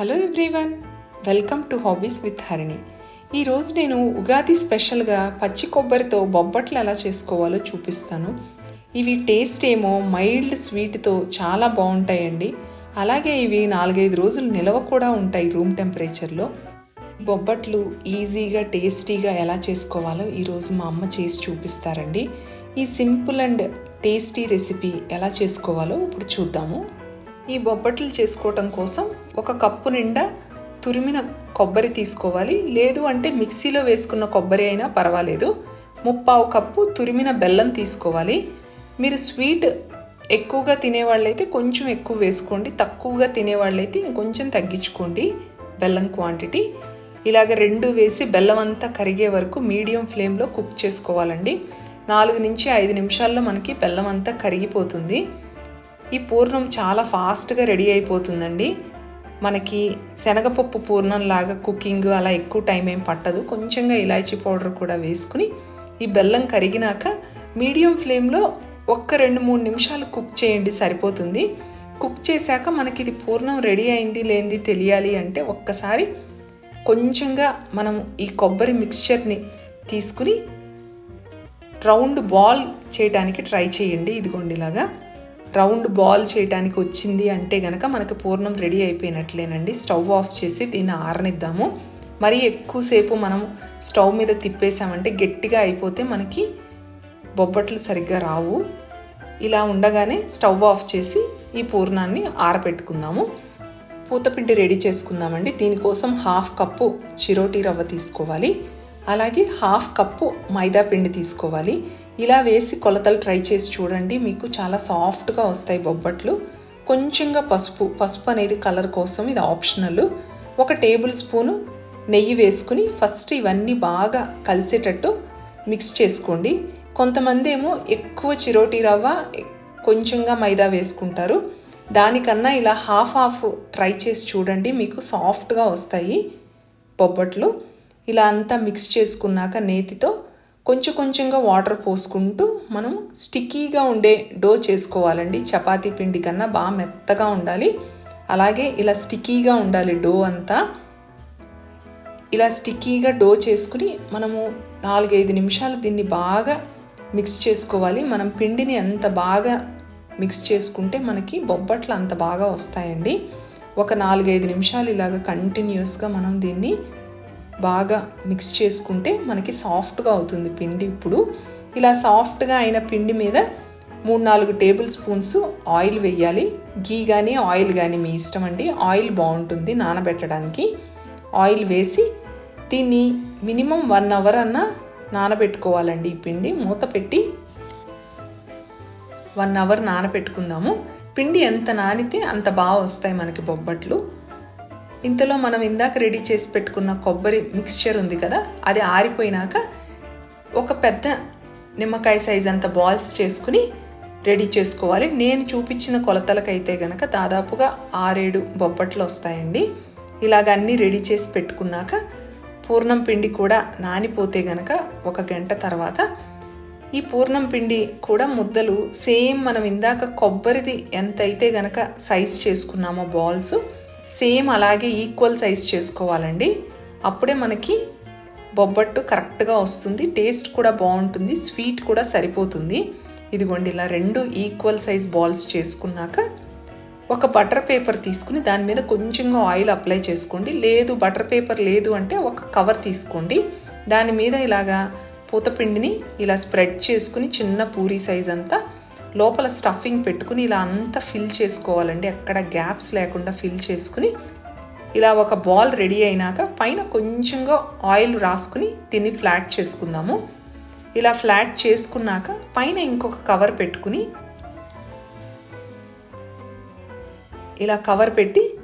Hello everyone welcome to hobbies with Harini ఈరోజు నేను ఉగాది స్పెషల్గా పచ్చి కొబ్బరితో బొబ్బట్లు ఎలా చేసుకోవాలో చూపిస్తాను. ఇవి టేస్ట్ ఏమో మైల్డ్ స్వీట్తో చాలా బాగుంటాయండి. అలాగే ఇవి నాలుగైదు రోజులు నిలవ కూడా ఉంటాయి రూమ్ టెంపరేచర్లో బొబ్బట్లు ఈజీగా టేస్టీగా ఎలా చేసుకోవాలో ఈరోజు మా అమ్మ చేసి చూపిస్తారండి. ఈ సింపుల్ అండ్ టేస్టీ రెసిపీ ఎలా చేసుకోవాలో ఇప్పుడు చూద్దాము. ఈ బొబ్బట్లు చేసుకోవటం కోసం ఒక కప్పు నిండా తురిమిన కొబ్బరి తీసుకోవాలి. లేదు అంటే మిక్సీలో వేసుకున్న కొబ్బరి అయినా పర్వాలేదు. ముప్పావు కప్పు తురిమిన బెల్లం తీసుకోవాలి. మీరు స్వీట్ ఎక్కువగా తినేవాళ్ళైతే కొంచెం ఎక్కువ వేసుకోండి. తక్కువగా తినేవాళ్ళైతే ఇంకొంచెం తగ్గించుకోండి బెల్లం క్వాంటిటీ. ఇలాగ రెండు వేసి బెల్లం అంతా కరిగే వరకు మీడియం ఫ్లేమ్లో కుక్ చేసుకోవాలండి. నాలుగు నుంచి ఐదు నిమిషాల్లో మనకి బెల్లం అంతా కరిగిపోతుంది. ఈ పూర్ణం చాలా ఫాస్ట్గా రెడీ అయిపోతుందండి. మనకి శనగపప్పు పూర్ణం లాగా కుకింగ్ అలా ఎక్కువ టైం ఏం పట్టదు. కొంచెంగా ఇలాచీ పౌడర్ కూడా వేసుకుని ఈ బెల్లం కరిగినాక మీడియం ఫ్లేమ్లో ఒక్క రెండు మూడు నిమిషాలు కుక్ చేయండి సరిపోతుంది. కుక్ చేశాక మనకి ఇది పూర్ణం రెడీ అయింది లేనిది తెలియాలి అంటే ఒక్కసారి కొంచెంగా మనం ఈ కొబ్బరి మిక్స్చర్ని తీసుకుని రౌండ్ బాల్ చేయడానికి ట్రై చేయండి. ఇదిగోండి ఇలాగా. రౌండ్ బాల్ చేయడానికి వచ్చింది అంటే గనక మనకి పూర్ణం రెడీ అయిపోయినట్లేనండి. స్టవ్ ఆఫ్ చేసి దీన్ని ఆరనిద్దాము. మరీ ఎక్కువసేపు మనం స్టవ్ మీద తిప్పేసామంటే గట్టిగా అయిపోతే మనకి బొబ్బట్లు సరిగ్గా రావు. ఇలా ఉండగానే స్టవ్ ఆఫ్ చేసి ఈ పూర్ణాన్ని ఆరబెట్టుకుందాము పూతపిండి రెడీ చేసుకుందామండి. దీనికోసం హాఫ్ కప్పు చిరోటి రవ్వ తీసుకోవాలి. అలాగే హాఫ్ కప్పు మైదా పిండి తీసుకోవాలి. ఇలా వేసి కొలతలు ట్రై చేసి చూడండి. మీకు చాలా సాఫ్ట్గా వస్తాయి బొబ్బట్లు. కొంచెంగా పసుపు పసుపు అనేది కలర్ కోసం ఇది ఆప్షనల్. ఒక టేబుల్ స్పూను నెయ్యి వేసుకుని ఫస్ట్ ఇవన్నీ బాగా కలిసేటట్టు మిక్స్ చేసుకోండి. కొంతమంది ఏమో ఎక్కువ చిరోటి రవ్వ కొంచెంగా మైదా వేసుకుంటారు. దానికన్నా ఇలా హాఫ్ హాఫ్ ట్రై చేసి చూడండి. మీకు సాఫ్ట్గా వస్తాయి బొబ్బట్లు. ఇలా అంతా మిక్స్ చేసుకున్నాక నేతితో కొంచెం కొంచెంగా వాటర్ పోసుకుంటూ మనం స్టిక్కీగా ఉండే డో చేసుకోవాలండి. చపాతీ పిండి కన్నా బాగా మెత్తగా ఉండాలి. అలాగే ఇలా స్టిక్కీగా ఉండాలి డో అంతా. ఇలా స్టిక్కీగా డో చేసుకుని మనము నాలుగైదు నిమిషాలు దీన్ని బాగా మిక్స్ చేసుకోవాలి. మనం పిండిని ఎంత బాగా మిక్స్ చేసుకుంటే మనకి బొబ్బట్లు అంత బాగా వస్తాయండి. ఒక నాలుగైదు నిమిషాలు ఇలాగ కంటిన్యూస్గా మనం దీన్ని బాగా మిక్స్ చేసుకుంటే మనకి సాఫ్ట్గా అవుతుంది పిండి ఇప్పుడు. ఇలా సాఫ్ట్గా అయిన పిండి మీద మూడు నాలుగు టేబుల్ స్పూన్స్ ఆయిల్ వేయాలి. గీ కానీ ఆయిల్ కానీ మీ ఇష్టం అండి. ఆయిల్ బాగుంటుంది నానబెట్టడానికి. ఆయిల్ వేసి దీన్ని మినిమం వన్ అవర్ అన్న నానబెట్టుకోవాలండి ఈ పిండి. మూత పెట్టి వన్ అవర్ నానబెట్టుకుందాము. పిండి ఎంత నానితే అంత బాగా వస్తాయి మనకి బొబ్బట్లు. ఇంతలో మనం ఇందాక రెడీ చేసి పెట్టుకున్న కొబ్బరి మిక్స్చర్ ఉంది కదా అది ఆరిపోయినాక ఒక పెద్ద నిమ్మకాయ సైజ్ అంత బాల్స్ చేసుకుని రెడీ చేసుకోవాలి. నేను చూపించిన కొలతలకైతే గనక దాదాపుగా ఆరేడు బొబ్బట్లు వస్తాయండి. ఇలాగ అన్నీ రెడీ చేసి పెట్టుకున్నాక పూర్ణం పిండి కూడా నానిపోతే గనక ఒక గంట తర్వాత ఈ పూర్ణం పిండి కూడా ముద్దలు సేమ్ మనం ఇందాక కొబ్బరిది ఎంత అయితే గనక సైజ్ చేసుకున్నామో బాల్స్ సేమ్ అలాగే ఈక్వల్ సైజ్ చేసుకోవాలండి. అప్పుడే మనకి బొబ్బట్టు కరెక్ట్గా వస్తుంది. టేస్ట్ కూడా బాగుంటుంది. స్వీట్ కూడా సరిపోతుంది. ఇదిగోండి ఇలా రెండు ఈక్వల్ సైజ్ బాల్స్ చేసుకున్నాక ఒక బటర్ పేపర్ తీసుకుని దాని మీద కొంచెంగా ఆయిల్ అప్లై చేసుకోండి. లేదు బటర్ పేపర్ లేదు అంటే ఒక కవర్ తీసుకోండి. దాని మీద ఇలాగా పూతపిండిని ఇలా స్ప్రెడ్ చేసుకుని చిన్న పూరి సైజ్ అంతా లోపల స్టఫింగ్ పెట్టుకుని ఇలా అంతా ఫిల్ చేసుకోవాలండి. అక్కడ గ్యాప్స్ లేకుండా ఫిల్ చేసుకుని ఇలా ఒక బాల్ రెడీ అయినాక పైన కొంచెంగా ఆయిల్ రాసుకుని తిని ఫ్లాట్ చేసుకుందాము. ఇలా ఫ్లాట్ చేసుకున్నాక పైన ఇంకొక కవర్ పెట్టుకుని ఇలా కవర్ పెట్టి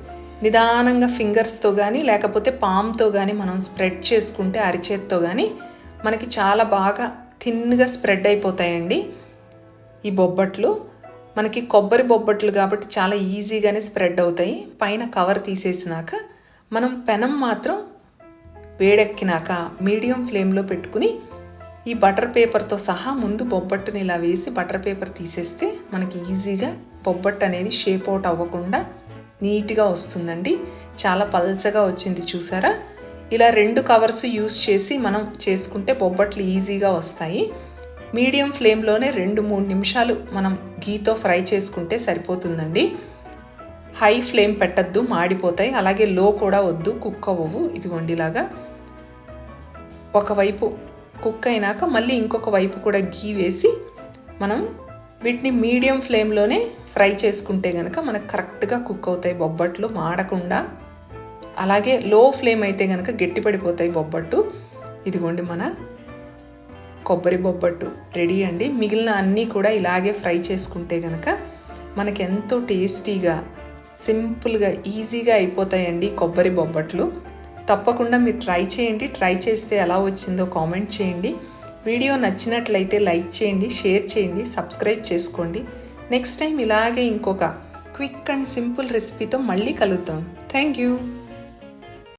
నిదానంగా ఫింగర్స్తో కానీ లేకపోతే పామ్తో కానీ మనం స్ప్రెడ్ చేసుకుంటే అరిచేత్తో కానీ మనకి చాలా బాగా థిన్గా స్ప్రెడ్ అయిపోతాయండి. ఈ బొబ్బట్లు మనకి కొబ్బరి బొబ్బట్లు కాబట్టి చాలా ఈజీగానే స్ప్రెడ్ అవుతాయి. పైన కవర్ తీసేసినాక మనం పెనం మాత్రం వేడెక్కినాక మీడియం ఫ్లేమ్లో పెట్టుకుని ఈ బటర్ పేపర్తో సహా ముందు బొబ్బట్టుని ఇలా వేసి బటర్ పేపర్ తీసేస్తే మనకి ఈజీగా బొబ్బట్టు అనేది షేప్ అవుట్ అవ్వకుండా నీట్గా వస్తుందండి. చాలా పల్చగా వచ్చింది చూసారా? ఇలా రెండు కవర్స్ యూస్ చేసి మనం చేసుకుంటే బొబ్బట్లు ఈజీగా వస్తాయి. మీడియం ఫ్లేమ్లోనే రెండు మూడు నిమిషాలు మనం గీతో ఫ్రై చేసుకుంటే సరిపోతుందండి. హై ఫ్లేమ్ పెట్టద్దు మాడిపోతాయి. అలాగే లో కూడా వద్దు కుక్ అవ్వవు. ఇదిగోండి ఇలాగా. ఒకవైపు కుక్ అయినాక మళ్ళీ ఇంకొక వైపు కూడా గీ వేసి మనం వీటిని మీడియం ఫ్లేమ్లోనే ఫ్రై చేసుకుంటే కనుక మనకు కరెక్ట్గా కుక్ అవుతాయి బొబ్బట్లు మాడకుండా. అలాగే లో ఫ్లేమ్ అయితే కనుక గట్టిపడిపోతాయి బొబ్బట్టు ఇదిగోండి మన కొబ్బరి బొబ్బట్టు రెడీ అండి. మిగిలిన అన్నీ కూడా ఇలాగే ఫ్రై చేసుకుంటే కనుక మనకి ఎంతో టేస్టీగా సింపుల్గా ఈజీగా అయిపోతాయండి కొబ్బరి బొబ్బట్లు. తప్పకుండా మీరు ట్రై చేయండి. ట్రై చేస్తే ఎలా వచ్చిందో కామెంట్ చేయండి. వీడియో నచ్చినట్లయితే లైక్ చేయండి షేర్ చేయండి సబ్స్క్రైబ్ చేసుకోండి. నెక్స్ట్ టైం ఇలాగే ఇంకొక క్విక్ అండ్ సింపుల్ రెసిపీతో మళ్ళీ కలుద్దాం. Thank you.